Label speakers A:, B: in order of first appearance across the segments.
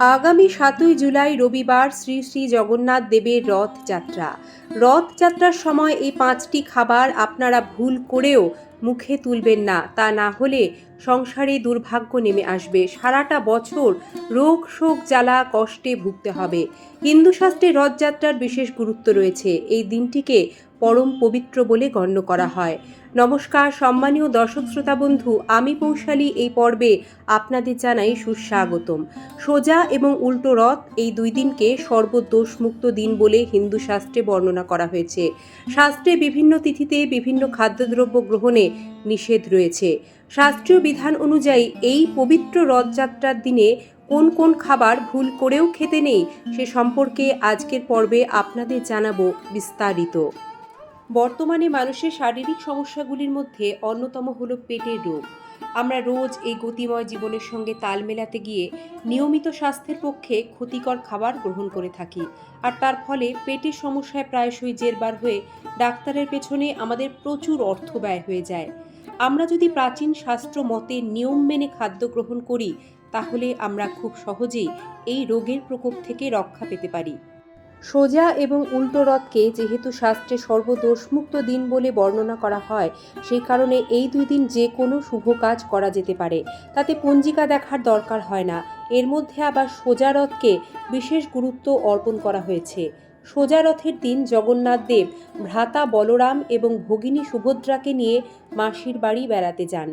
A: আগামী সাতই জুলাই রবিবার শ্রী শ্রী জগন্নাথ দেবের রথযাত্রা। রথযাত্রার সময় এই পাঁচটি খাবার আপনারা ভুল করেও মুখে তুলবেন না, তা না হলে সংসারে দুর্ভাগ্য নেমে আসবে। সারাটা বছর রোগ শোক জ্বালা কষ্টে ভুগতে হবে। হিন্দু শাস্ত্রে রথযাত্রার বিশেষ গুরুত্ব রয়েছে। এই দিনটিকে পরম পবিত্র বলে গণ্য করা হয়। নমস্কার, সম্মানীয় দর্শক শ্রোতা বন্ধু, আমি পৌশালী। এই পর্বে আপনাদের জানাই সুস্বাগতম। সোজা এবং উল্টো রথ এই দুই দিনকে সর্বদোষমুক্ত দিন বলে হিন্দু শাস্ত্রে বর্ণনা করা হয়েছে। শাস্ত্রে বিভিন্ন তিথিতে বিভিন্ন খাদ্যদ্রব্য গ্রহণে নিষেধ রয়েছে। শাস্ত্রীয় বিধান অনুযায়ী এই পবিত্র রথযাত্রার দিনে কোন কোন খাবার ভুল করেও খেতে নেই, সে সম্পর্কে আজকের পর্বে আপনাদের জানাব বিস্তারিত। বর্তমানে মানুষের শারীরিক সমস্যাগুলির মধ্যে অন্যতম হল পেটের রোগ। আমরা রোজ এই গতিময় জীবনের সঙ্গে তাল মেলাতে গিয়ে নিয়মিত স্বাস্থ্যের পক্ষে ক্ষতিকর খাবার গ্রহণ করে থাকি। আর তার ফলে পেটের সমস্যায় প্রায়শই জেরবার হয়ে ডাক্তারের পেছনে আমাদের প্রচুর অর্থ ব্যয় হয়ে যায়। আমরা যদি প্রাচীন শাস্ত্র মতে নিয়ম মেনে খাদ্য গ্রহণ করি, তাহলে আমরা খুব সহজেই এই রোগের প্রকোপ থেকে রক্ষা পেতে পারি। সোজা এবং উল্টো রথকে যেহেতু শাস্ত্রে সর্বদোষমুক্ত দিন বলে বর্ণনা করা হয়, সেই কারণে এই দুই দিন যে কোনো শুভ কাজ করা যেতে পারে। তাতে পঞ্জিকা দেখার দরকার হয় না। এর মধ্যে আবার সোজা রথকে বিশেষ গুরুত্ব অর্পণ করা হয়েছে। সোজা রথের দিন জগন্নাথ দেব ভ্রাতা বলরাম এবং ভগিনী সুভদ্রাকে নিয়ে মাসির বাড়ি বেড়াতে যান।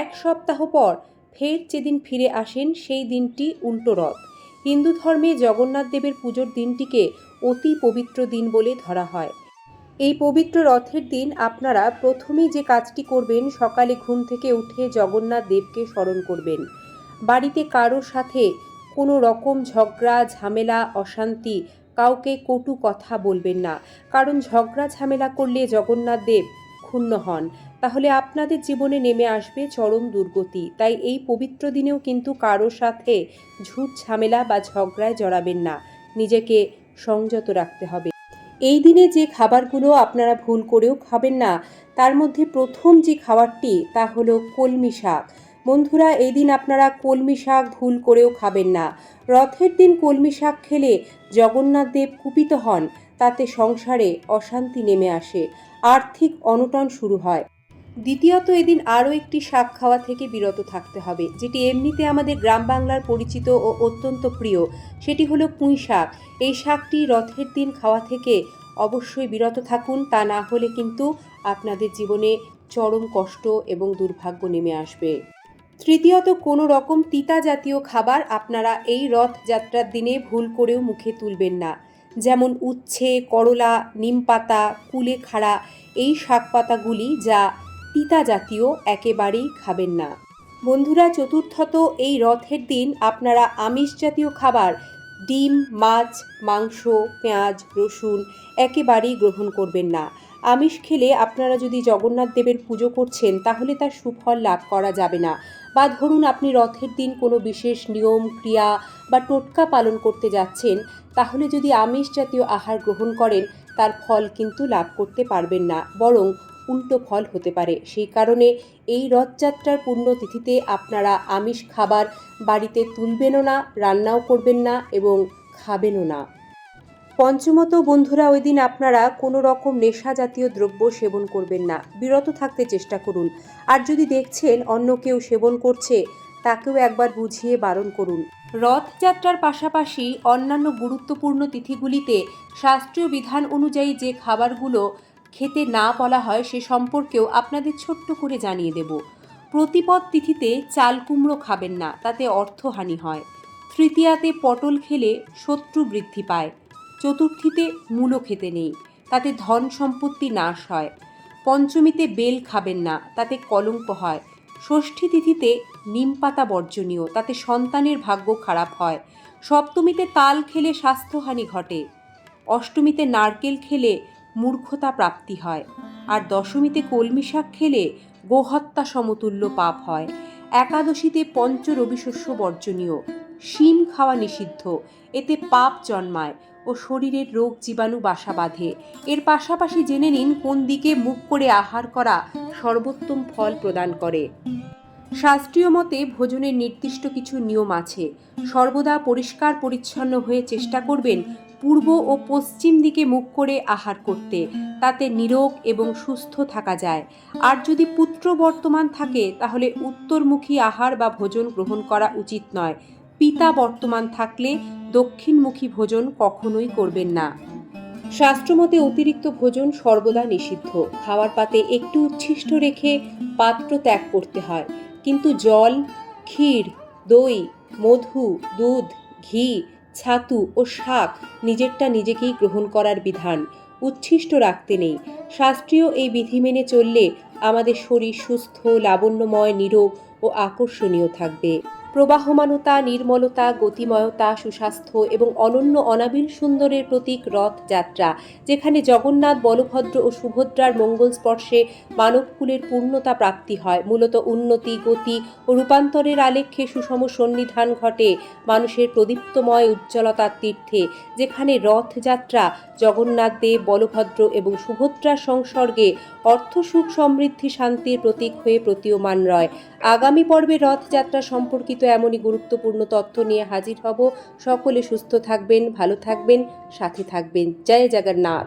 A: এক সপ্তাহ পর ফের যেদিন ফিরে আসেন, সেই দিনটি উল্টো রথ। হিন্দু ধর্মে জগন্নাথ দেবের পুজোর দিনটিকে অতি পবিত্র দিন বলে ধরা হয়। এই পবিত্র রথের দিন আপনারা প্রথমেই যে কাজটি করবেন, সকালে ঘুম থেকে উঠে জগন্নাথ দেবকে স্মরণ করবেন। বাড়িতে কারোর সাথে কোনো রকম ঝগড়া, ঝামেলা, অশান্তি কাউকে কটু কথা বলবেন না। কারণ ঝগড়া, ঝামেলা করলে জগন্নাথ দেব ক্ষুণ্ণ হন। তাহলে আপনাদের জীবনে নেমে আসবে চরম দুর্গতি। তাই এই পবিত্র দিনেও কিন্তু কারোর সাথে ঝুট ঝামেলা বা ঝগড়ায় জড়াবেন না। নিজেকে সংযত রাখতে হবে। এই দিনে যে খাবারগুলো আপনারা ভুল করেও খাবেন না, তার মধ্যে প্রথম যে খাবারটি, তা হলো কলমি শাক। বন্ধুরা, এই দিন আপনারা কলমি শাক ভুল করেও খাবেন না। রথের দিন কলমি শাক খেলে জগন্নাথ দেব কুপিত হন। তাতে সংসারে অশান্তি নেমে আসে। আর্থিক অনটন শুরু হয়। দ্বিতীয়ত এদিন আরও একটি শাক খাওয়া থেকে বিরত থাকতে হবে, যেটি এমনিতে আমাদের গ্রাম বাংলার পরিচিত ও অত্যন্ত প্রিয়, সেটি হলো পুঁই শাক। এই শাকটি রথের দিন খাওয়া থেকে অবশ্যই বিরত থাকুন, তা না হলে কিন্তু আপনাদের জীবনে চরম কষ্ট এবং দুর্ভাগ্য নেমে আসবে। তৃতীয়ত, কোনো রকম তিতা জাতীয় খাবার আপনারা এই রথযাত্রার দিনে ভুল করেও মুখে তুলবেন না। যেমন উচ্ছে, করলা নিমপাতা কুলেখাড়া, এই শাক পাতাগুলি যা তিতা জাতীয় একেবারেই খাবেন না। বন্ধুরা, চতুর্থত এই রথের দিন আপনারা আমিষ জাতীয় খাবার, ডিম, মাছ, মাংস, পেঁয়াজ, রসুন একেবারেই গ্রহণ করবেন না। আমিষ খেলে আপনারা যদি জগন্নাথ দেবের পুজো করছেন, তাহলে তার সুফল লাভ করা যাবে না। বা ধরুন, আপনি রথের দিন কোনো বিশেষ নিয়ম, ক্রিয়া বা টোটকা পালন করতে যাচ্ছেন, তাহলে যদি আমিষ জাতীয় আহার গ্রহণ করেন, তার ফল কিন্তু লাভ করতে পারবেন না। বরং উল্টো ফল হতে পারে। সেই কারণে এই রথযাত্রার পুণ্যতিথিতে আপনারা আমিষ খাবার বাড়িতে তুলবেনও না, রান্নাও করবেন না এবং খাবেনও না। পঞ্চমত, বন্ধুরা, ওই দিন আপনারা কোনো রকম নেশা জাতীয় দ্রব্য সেবন করবেন না। বিরত থাকতে চেষ্টা করুন। আর যদি দেখছেন অন্য কেউ সেবন করছে, তাকেও একবার বুঝিয়ে বারণ করুন। রথযাত্রার পাশাপাশি অন্যান্য গুরুত্বপূর্ণ তিথিগুলিতে শাস্ত্রীয় বিধান অনুযায়ী যে খাবারগুলো খেতে না বলা হয় সে সম্পর্কেও আপনাদের ছোট্ট করে জানিয়ে দেব। প্রতিপদ তিথিতে চাল কুমড়ো খাবেন না, তাতে অর্থহানি হয়। তৃতীয়াতে পটল খেলে শত্রু বৃদ্ধি পায়। চতুর্থীতে মূলো খেতে নেই, তাতে ধন সম্পত্তি নাশ হয়। পঞ্চমীতে বেল খাবেন না, তাতে কলঙ্ক হয়। ষষ্ঠী তিথিতে নিম পাতা বর্জনীয়, তাতে সন্তানের ভাগ্য খারাপ হয়। সপ্তমীতে তাল খেলে স্বাস্থ্যহানি ঘটে। অষ্টমীতে নারকেল খেলে মূর্খতা প্রাপ্তি হয়। আর দশমীতে কলমি শাক খেলে গোহত্যা সমতুল্য পাপ হয়। একাদশীতে পঞ্চ রবিশস্য বর্জনীয়। শিম খাওয়া নিষিদ্ধ। এতে পাপ জন্মায় ও শরীরের রোগ জীবাণু বাসা বাঁধে। এর পাশাপাশি জেনে নিন কোন দিকে মুখ করে আহার করা সর্বোত্তম ফল প্রদান করে। শাস্ত্রীয় মতে ভোজনের নির্দিষ্ট কিছু নিয়ম আছে। সর্বদা পরিষ্কার পরিচ্ছন্ন হয়ে চেষ্টা করবেন পূর্ব ও পশ্চিম দিকে মুখ করে আহার করতে, তাতে নিরোগ এবং সুস্থ থাকা যায়। আর যদি পুত্র বর্তমান থাকে, তাহলে উত্তরমুখী আহার বা ভোজন গ্রহণ করা উচিত নয়। পিতা বর্তমান থাকলে দক্ষিণমুখী ভোজন কখনোই করবেন না। শাস্ত্রমতে অতিরিক্ত ভোজন সর্বদা নিষিদ্ধ। খাওয়ার পাতে একটু উচ্ছিষ্ট রেখে পাত্র ত্যাগ করতে হয়। কিন্তু জল, ক্ষীর, দই, মধু, দুধ, ঘি ছাতু ও শাক নিজেরটা নিজেকেই গ্রহণ করার বিধান। উচ্ছিষ্ট রাখতে নেই। শাস্ত্রীয় এই বিধি মেনে চললে আমাদের শরীর সুস্থ, লাবণ্যময়, নিরোগ ও আকর্ষণীয় থাকবে। প্রবাহমানতা, নির্মলতা, গতিময়তা, সুস্বাস্থ্য এবং অনন্য অনাবিল সুন্দরের প্রতীক রথযাত্রা যেখানে জগন্নাথ, বলভদ্র ও সুভদ্রার মঙ্গল স্পর্শে মানবকুলের পূর্ণতা প্রাপ্তি হয়। মূলত উন্নতি, গতি ও রূপান্তরের আলেখ্যে সুষম সন্নিধান ঘটে মানুষের প্রদীপ্তময় উজ্জ্বলতার তীর্থে, যেখানে রথযাত্রা জগন্নাথ দেব, বলভদ্র এবং সুভদ্রার সংসর্গে অর্থ, সুখ, সমৃদ্ধি, শান্তির প্রতীক হয়ে প্রতীয়মান রয়। আগামী পর্বে রথযাত্রা সম্পর্কিত এমনই গুরুত্বপূর্ণ তথ্য নিয়ে হাজির হব। সকলে সুস্থ থাকবেন, ভালো থাকবেন, সাথে থাকবেন। জয় জগন্নাথ।